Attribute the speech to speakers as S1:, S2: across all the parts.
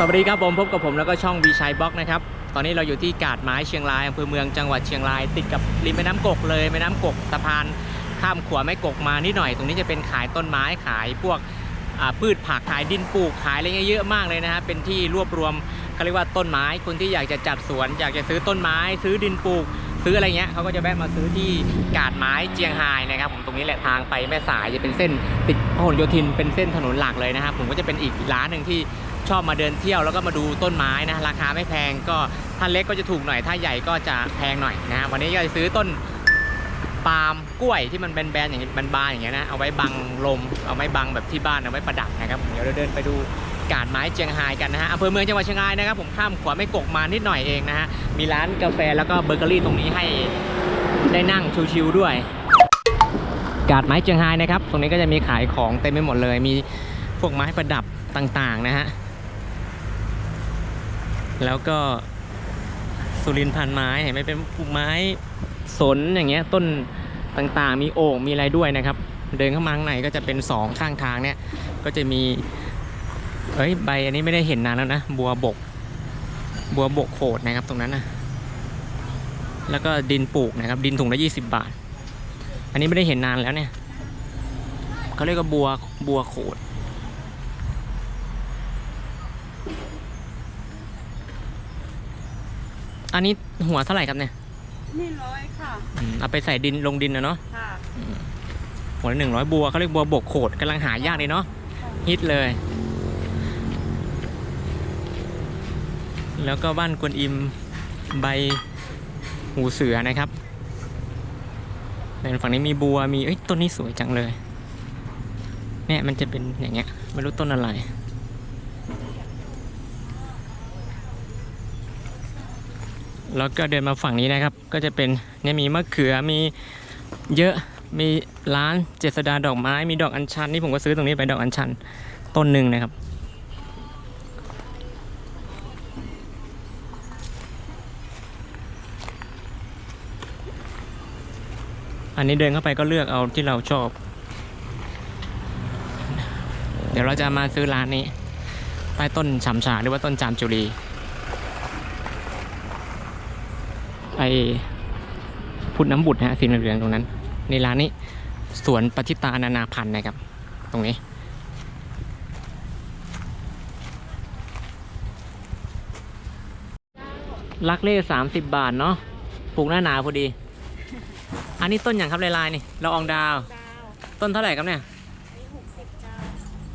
S1: สวัสดีครับผมพบกับผมแล้วก็ช่องวีชัยบล็อกนะครับ ตอนนี้เราอยู่ที่กาดไม้เชียงรายอำเภอเมืองจังหวัดเชียงราย ติดกับริมแม่น้ำกกเลยแม่น้ำกกสะพานข้ามขวาแม่กกมานิดหน่อย ตรงนี้จะเป็นขายต้นไม้ขายพวกพืชผักขายดินปลูกขายอะไรเงี้ยเยอะมากเลยนะฮะเป็นที่รวบรวมเขาเรียกว่าต้นไม้คนที่อยากจะจัดสวน อยากจะซื้อต้นไม้ ซื้อดินปลูก ซื้ออะไรเงี้ยเขาก็จะแวะมาซื้อที่กาดไม้เจียงไฮนะครับผมตรงนี้แหละทางไปแม่สายจะเป็นเส้นติดพหลโยธินเป็นเส้นถนนหลักเลยนะครับผมก็จะเป็นอีกร้านหนึ่งที่ ชอบมาเดินเที่ยวแล้วก็มาดูต้นไม้นะราคาไม่แพงก็ถ้าเล็กก็จะถูกหน่อยถ้าใหญ่ก็จะแพงหน่อยนะวันนี้ก็จะซื้อต้นปาล์มกล้วยที่มันแบนๆอย่างนี้บานๆอย่างเงี้ยนะเอาไว้บังลมเอาไว้บังแบบที่บ้านเอาไว้ประดับนะครับเดี๋ยวเราเดินไปดูกาดไม้เชียงรายกันนะฮะอำเภอเมืองจังหวัดเชียงรายนะครับผมข้ามขวาไม่กกมานิดหน่อยเองนะฮะมีร้านกาแฟแล้วก็เบเกอรี่ตรงนี้ให้ได้นั่งชิวๆด้วย กาดไม้เชียงรายนะครับ ตรงนี้ก็จะมีขายของเต็มไปหมดเลย มีพวกไม้ประดับต่างๆนะฮะ แล้วก็สุรินทร์พันไม้เห็นไหมเป็นปลูกไม้สนอย่างเงี้ยต้นต่างๆ มีโอ่งมีอะไรด้วยนะครับ เดินเข้ามาข้างในก็จะเป็นสองข้างทางเนี่ยก็จะมีเอ้ยใบอันนี้ไม่ได้เห็นนานแล้วนะบัวบก บัวบกโขดนะครับตรงนั้นนะแล้วก็ดินปลูกนะครับ ดินถุงละยี่สิบบาท อันนี้ไม่ได้เห็นนานแล้วเนี่ยเขาเรียกว่าบัวบัวโขด อันนี้หัวเท่าไหร่ครับเนี่ย
S2: นี่ร้อยค่ะ
S1: อืมเอาไปใส่ดินลงดินนะเนาะ
S2: ค่ะ
S1: หัวละหนึ่งร้อยบัวเขาเรียกบัวบกโขดกำลังหายากเลยเนาะฮิตเลย แล้วก็บ้านกวนอิมใบหูเสือนะครับในฝั่งนี้มีบัวมีเอ้ยต้นนี้สวยจังเลยเนี่ยมันจะเป็นอย่างเงี้ยไม่รู้ต้นอะไร แล้วก็เดินมาฝั่งนี้นะครับ ก็จะเป็นเนี่ยมีมะเขือมีเยอะมีร้านเจษดาดอกไม้มีดอกอัญชันนี่ผมก็ซื้อตรงนี้ไปดอกอัญชันต้นหนึ่งนะครับ อันนี้เดินเข้าไปก็เลือกเอาที่เราชอบ เดี๋ยวเราจะมาซื้อร้านนี้ใต้ต้นฉ่ำฉาหรือว่าต้นจามจุรี ไอพุทธน้ำบุตรนะฮะสีเหลืองๆตรงนั้น ในร้านนี้สวนปฏิตานานาพันธ์นะครับ ตรงนี้ ลักเล่สามสิบบาทเนาะปลูกหน้าหนาวพอดี อันนี้ต้นอย่างครับลายๆนี่เราอองดาว
S2: ดาว
S1: ต้นเท่าไหร่ครับเนี่ย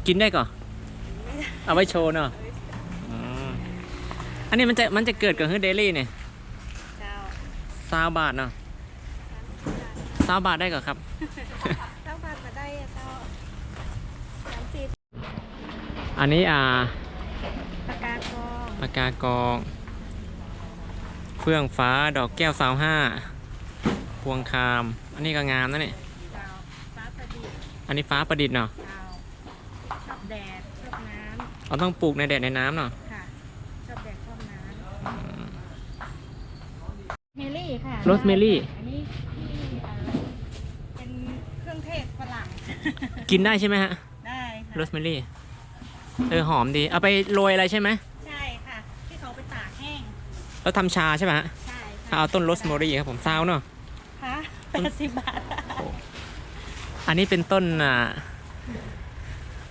S2: กิ
S1: นได้ก่อนเอาไว้โชว์เนาะอ,อันนี้มันจะมันจะเกิดกับฮือเดลี่เนี่ย ซาวบาทเนาะซาวบาทได้ก่อนครับ
S2: เจ้าบานมาได้อะเจ้าสามสิบ
S1: อันนี้อ่า
S2: ปากกากอง
S1: ปากกากองเฟื่องฟ้าดอกแก้วสาวห้าพวงคาม อันนี้ก็งามนะเนี่ย
S2: ดาวฟ้าประดิษฐ์
S1: อันนี้ฟ้าประดิษฐ์เนาะ
S2: ดาวชอบแดดชอบน้
S1: เราต้องปลูกในแดดในน้ำเนาะำ
S2: ค่ะ ชอบแดดชอบน้ำเมลี่ค่ะ
S1: โรสเมลี่
S2: อันนี้ที่เอ่อเป็นเครื่องเทศฝรั่ง
S1: กินได้ใช่ไหมฮะ
S2: ได้ค่ะ
S1: โรสเมลี่ เออหอมดี เอาไปโรยอะไรใช่ไหม
S2: ใช่ค่ะ ที่เขาไปตากแห้ง
S1: แล้วทำชาใช่ไหมฮะ
S2: ใช่
S1: ถ้าเอาต้นโรสเมลี่ครับผมซาวเนาะ
S2: ค่ะแปดสิบบาท
S1: อันนี้เป็นต้นอ่า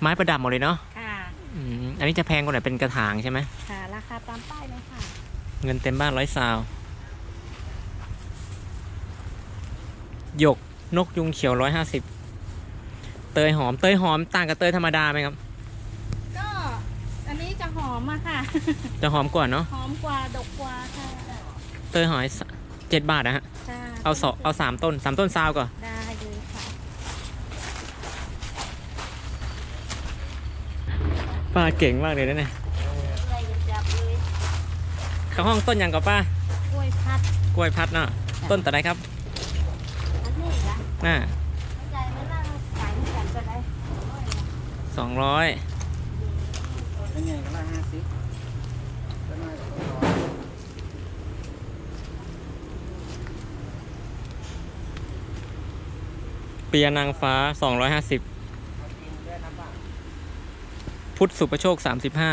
S1: ไม้ประดับหมดเลยเนาะ
S2: ค่ะ
S1: อืมอันนี้จะแพงกว่าไหนเป็นกระถางใช่ไหม
S2: ค่ะ ราคาตามป้ายเลยค่ะ
S1: เงินเต็มบ้านร้อยซาว หยกนกยุงเขียวร้อยห้าสิบเตยหอมเตยหอมต่างกับเตยธรรมดาไหมครับ
S2: ก็อันนี้จะหอมอะค่ะ
S1: จะหอมกว่าเนาะ
S2: หอมกว่าดกกว่าค่ะ
S1: เตยหอยเจ็ดบาทนะฮะ
S2: จ้า
S1: เอาสองเอาสามต้นสามต้นซาวก่อน
S2: ได้เลยค่ะ
S1: ป้าเก่งมากเลยนะเนี่ย
S2: อะไรจะจับเลย
S1: เข้าห้องต้นยังกับป้าก
S2: ล้วยพัด
S1: กล้วยพัดเนาะต้นแต่ไหนครับ
S2: อันนี้ ละ
S1: น่า
S2: ใจมันนั่งขายเหมือนกันก็ได้
S1: สองร้อย
S3: เป็นไงก็ละห้าสิบก็น่าจะร้อย
S1: เปียนางฟ้าสองร้อยห้าสิบ
S3: กินด้วยน้ำเปล่า
S1: พุทธสุประโชคสามสิบห้า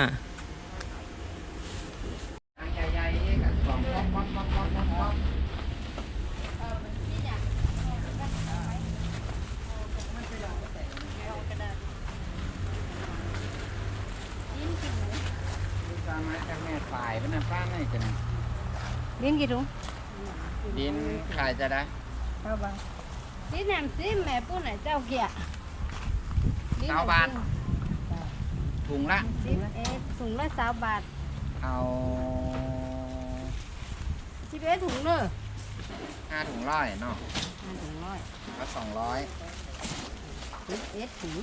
S3: ไม้จากแม่ ฝ่ายมันน่ะฟ้าไม่กันดิน
S2: กี่ถุง
S3: ดินขายจะได้
S2: เก้าบ้านดินน้ำซี
S3: ม
S2: แม่ปุ้นไหนเจ้าเกียร์เก้าบ้าน
S3: ถุงละ
S2: สิบเอ็ถุงละสามบาท
S3: เอา
S2: สิบเอ็ดถุงเนอะ
S3: ห้าถุงร้อยเนาะ
S2: ห้าถุ
S3: งร้อยละสองร้อย
S2: สิบเอ็ดถุง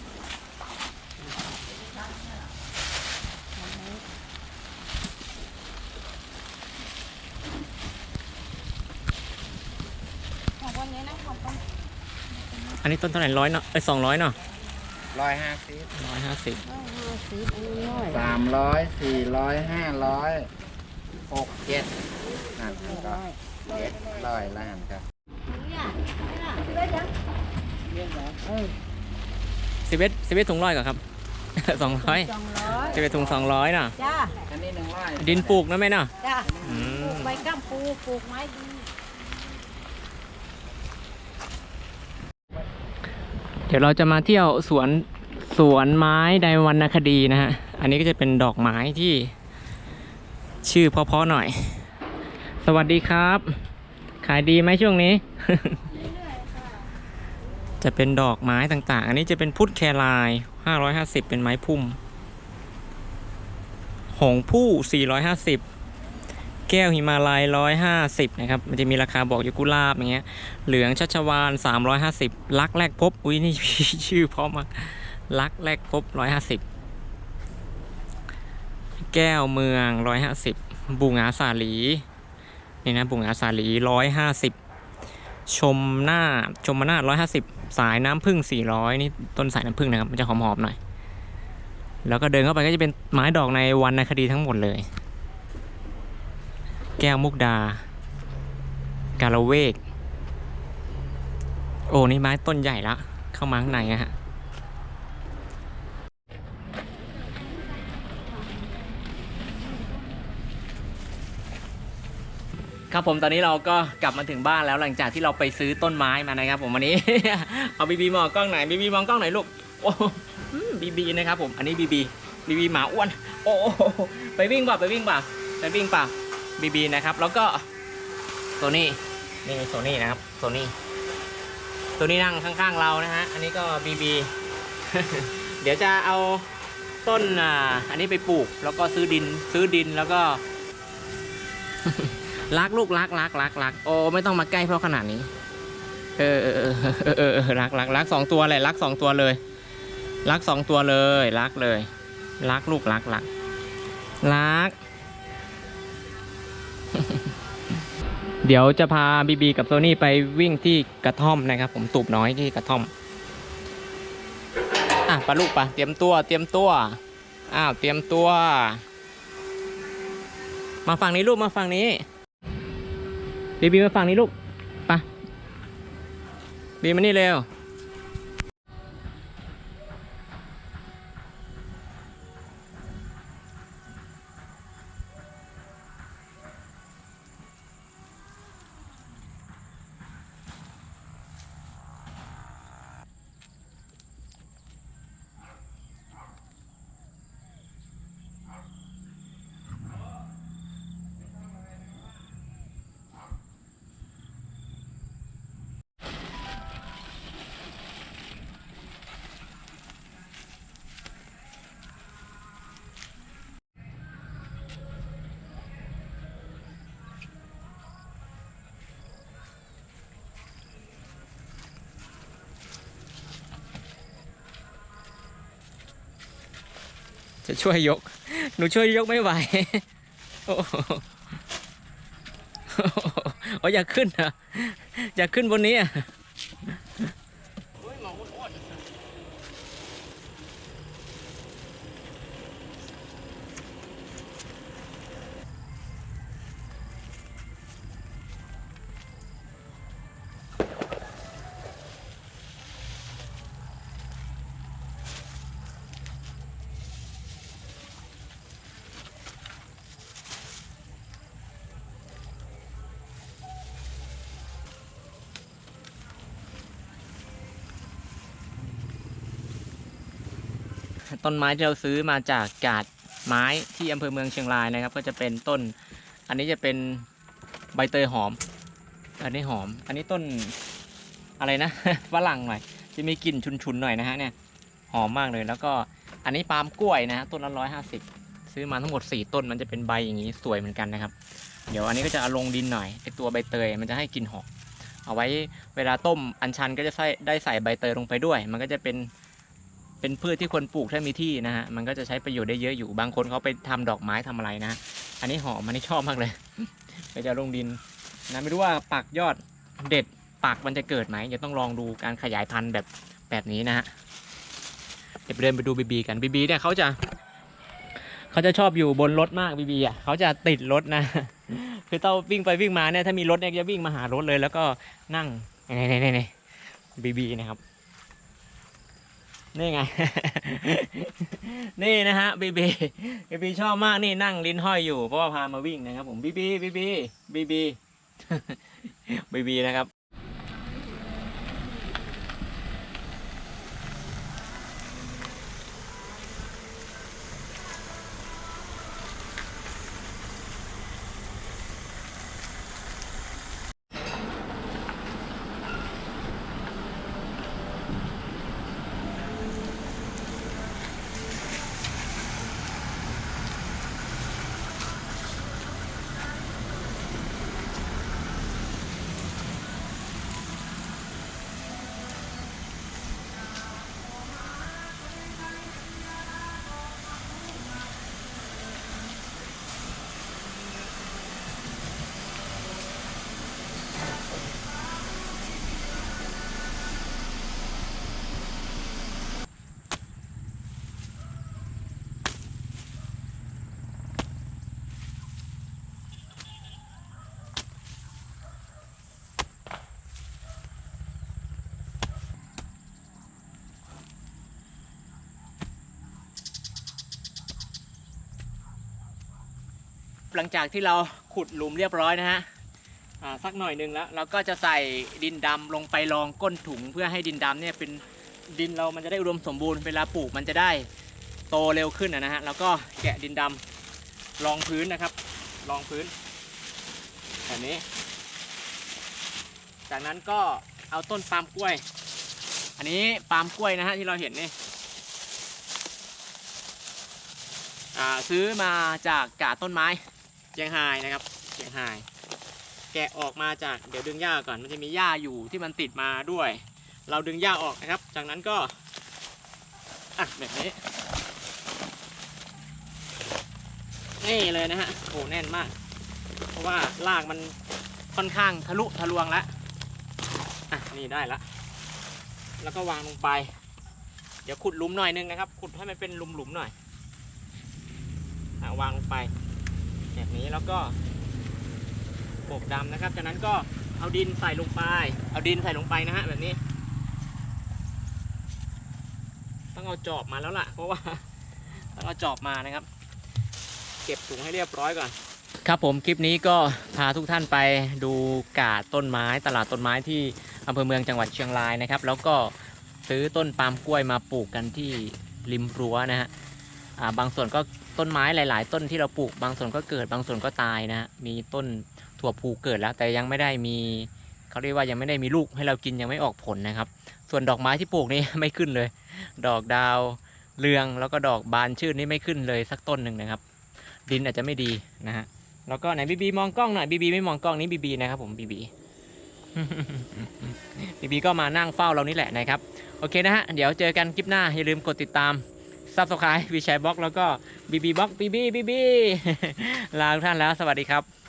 S1: อันนี้ต้นเท่าไหร่ร้อยเนาะเอ้ยสองร้อยเนาะ
S3: ร้อยห้าสิบ
S1: ร้อยห้าสิบ
S2: nó xí anh nói
S3: สามร้อยสี่ร้อยห้าร้อยหกเจ็ดนั่นก็
S2: rồi
S3: เจ็ดร้อยละหันครับ
S2: ừ
S1: สิบเอ็ดสิบเอ็ดถุงร้อยก่อนครับ สองร้อย
S2: trồng lối
S1: สิบเอ็ดถุงสองร้อยเนาะ
S2: cha
S3: อันนี้หนึ่งร้อย
S1: ดินปลูกนะแม่เนาะ
S2: cha
S1: อืม
S2: p ลูกใบกัมปูปลูกไม้ดี
S1: เดี๋ยวเราจะมาเที่ยวสวนสวนไม้ไดวรรณคดีนะฮะ อันนี้ก็จะเป็นดอกไม้ที่ชื่อเพราะๆหน่อย สวัสดีครับ ขายดีไหมช่วงนี้ จะเป็นดอกไม้ต่างๆ อันนี้จะเป็นพุทธแคราย550 เป็นไม้พุ่ม หงผู้ 450 แก้วหิมาลัย150 นะครับ มันจะมีราคาบอกอยู่กุลาบอย่างเงี้ย เหลืองชัชวาน 350 ลักแรกพบ อุ้ยนี่ชื่อเพราะมากลักแรกพบ 150 แก้วเมือง 150 บุงาสาลี นี่นะบุงาสาลี 150 ชมหน้าชมหน้า 150 สายน้ำผึ้ง400 นี่ต้นสายน้ำผึ้งนะครับ มันจะหอมๆหน่อย แล้วก็เดินเข้าไปก็จะเป็นไม้ดอกในวรรณคดีทั้งหมดเลย แก้วมุกดา กาละเวก โอ้นี่ไม้ต้นใหญ่ละ เข้ามาข้างในนะฮะครับผมตอนนี้เราก็กลับมาถึงบ้านแล้วหลังจากที่เราไปซื้อต้นไม้มานะครับ ผมวันนี้ เอาบีบีมองกล้องไหนบีบีมองกล้องไหนลูกโอ้บีบีนะครับผมอันนี้บีบีบีบีหมาอ้วน โอ้ไปวิ่งป่าไปวิ่งป่าไปวิ่งปล่ บีบีนะครับ แล้วก็โซนี่นี่โซนี่นะครับโซนี่โซนี่นั่งข้างๆเรานะฮะ อันนี้ก็บีบีเดี๋ยวจะเอาต้นอ่าอันนี้ไปปลูก แล้วก็ซื้อดินซื้อดินแล้วก็รักลูกรักรักรักรักโอ้ไม่ต้องมาใกล้เพราะขนาดนี้ เออเออเออเออเออเออรักรักรักสองตัวเลยรักสองตัวเลย รักสองตัวเลย รักเลย รักลูกรักรักรัก เดี๋ยวจะพาบีบีกับโซนี่ไปวิ่งที่กระท่อมนะครับ ผมตูบน้อยที่กระท่อม อะปะลูกปะเตรียมตัว เตรียมตัว อ้าวเตรียมตัว มาฝั่งนี้ลูกมาฝั่งนี้ บีบีมาฝั่งนี้ลูกไปะบีมานี่เร็ว จะช่วยยก หนูช่วยยกไม่ไหว โอ้โหโอ้อยากขึ้นเหรออยากขึ้นบนนี้อะ ต้นไม้ที่เราซื้อมาจากกาดไม้ที่อำเภอเมืองเชียงรายนะครับ ก็จะเป็นต้น อันนี้จะเป็นใบเตยหอม อันนี้หอม อันนี้ต้นอะไรนะฝรั่งหน่อยจะมีกลิ่นชุนๆหน่อยนะฮะเนี่ยหอมมากเลยแล้วก็อันนี้ปาล์มกล้วยนะฮะต้นละร้อยห้าสิบซื้อมาทั้งหมด 4 ต้นมันจะเป็นใบอย่างนี้สวยเหมือนกันนะครับ เดี๋ยวอันนี้ก็จะเอาลงดินหน่อยไอตัวใบเตยมันจะให้กลิ่นหอมเอาไว้เวลาต้มอัญชันก็จะใส่ได้ใส่ใบเตยลงไปด้วย มันก็จะเป็น เป็นพืชที่คนปลูกถ้ามีที่นะฮะมันก็จะใช้ประโยชน์ได้เยอะอยู่บางคนเขาไปทำดอกไม้ทำอะไรนะ อันนี้หอมอันนี้ชอบมากเลยก็จะลงดินนะไม่รู้ว่าปักยอดเด็ดปักมันจะเกิดไหมจะต้องลองดูการขยายพันธุ์แบบแบบนี้นะฮะเดี๋ยวเดินไปดูบีบีกันบีบีเนี่ยเขาจะเขาจะชอบอยู่บนรถมากบีบีอะเขาจะติดรถนะ คือเต้องวิ่งไปวิ่งมาเนี่ยถ้ามีรถเนี่ยจะวิ่งมาหารถเลย แล้วก็นั่งนี่นี่นี่นี่บีบีนะครับ นี่ไง นี่นะฮะบีบีบีบีชอบมากนี่นั่งลิ้นห้อยอยู่เพราะว่าพามาวิ่งนะครับผมบีบีบีบีบีบีบีบีนะครับ หลังจากที่เราขุดหลุมเรียบร้อยนะฮะสักหน่อยหนึ่งแล้วเราก็จะใส่ดินดำลงไปรองก้นถุงเพื่อให้ดินดำเนี่ยเป็นดินเรามันจะได้อุดมสมบูรณ์เวลาปลูกมันจะได้โตเร็วขึ้นนะฮะแล้วก็แกะดินดำรองพื้นนะครับ รองพื้นแบบนี้ จากนั้นก็เอาต้นปาล์มกล้วย อันนี้ปาล์มกล้วยนะฮะที่เราเห็นนี่ซื้อมาจากกาต้นไม้ เชียงไฮ้นะครับเชียงไฮ้แกะออกมาจากเดี๋ยวดึงหญ้าก่อนมันจะมีหญ้าอยู่ที่มันติดมาด้วย เราดึงหญ้าออกนะครับ จากนั้นก็อะแบบนี้นี่เลยนะฮะโอ้แน่นมาก เพราะว่ารากมันค่อนข้างทะลุทะลวงแล้วอะนี่ได้ละแล้วก็วางลงไป เดี๋ยวขุดหลุมหน่อยนึงนะครับ ขุดให้มันเป็นหลุมๆหน่อยอวางลงไป แบบนี้แล้วก็โปกดำนะครับ จากนั้นก็เอาดินใส่ลงไป เอาดินใส่ลงไปนะฮะแบบนี้ ต้องเอาจอบมาแล้วล่ะ เพราะว่าต้องเอาจอบมานะครับ เก็บถุงให้เรียบร้อยก่อน ครับผมคลิปนี้ก็พาทุกท่านไปดูกาดต้นไม้ตลาดต้นไม้ที่อำเภอเมืองจังหวัดเชียงรายนะครับ แล้วก็ซื้อต้นปาล์มกล้วยมาปลูกกันที่ริมรั้วนะฮะ บางส่วนก็ต้นไม้หลาย ๆ ต้นที่เราปลูก บางส่วนก็เกิด บางส่วนก็ตายนะฮะมีต้นถั่วพูเกิดแล้ว แต่ยังไม่ได้มีเขาเรียกว่ายังไม่ได้มีลูกให้เรากินยังไม่ออกผลนะครับ ส่วนดอกไม้ที่ปลูกนี่ไม่ขึ้นเลย ดอกดาวเรืองแล้วก็ดอกบานชื่นนี่ไม่ขึ้นเลยสักต้นหนึ่งนะครับ ดินอาจจะไม่ดีนะฮะแล้วก็ไหนบีบีมองกล้องหน่อยบีบีไม่มองกล้องนี้บีบีนะครับผมบีบีบีบีก็มานั่งเฝ้าเรานี่แหละนะครับ โอเคนะฮะ เดี๋ยวเจอกันคลิปหน้า อย่าลืมกดติดตาม ซับสไครต์วีแชร์บล็อกแล้วก็บีบีบล็อกบีบีบีบีลาทุกท่านแล้วสวัสดีครับ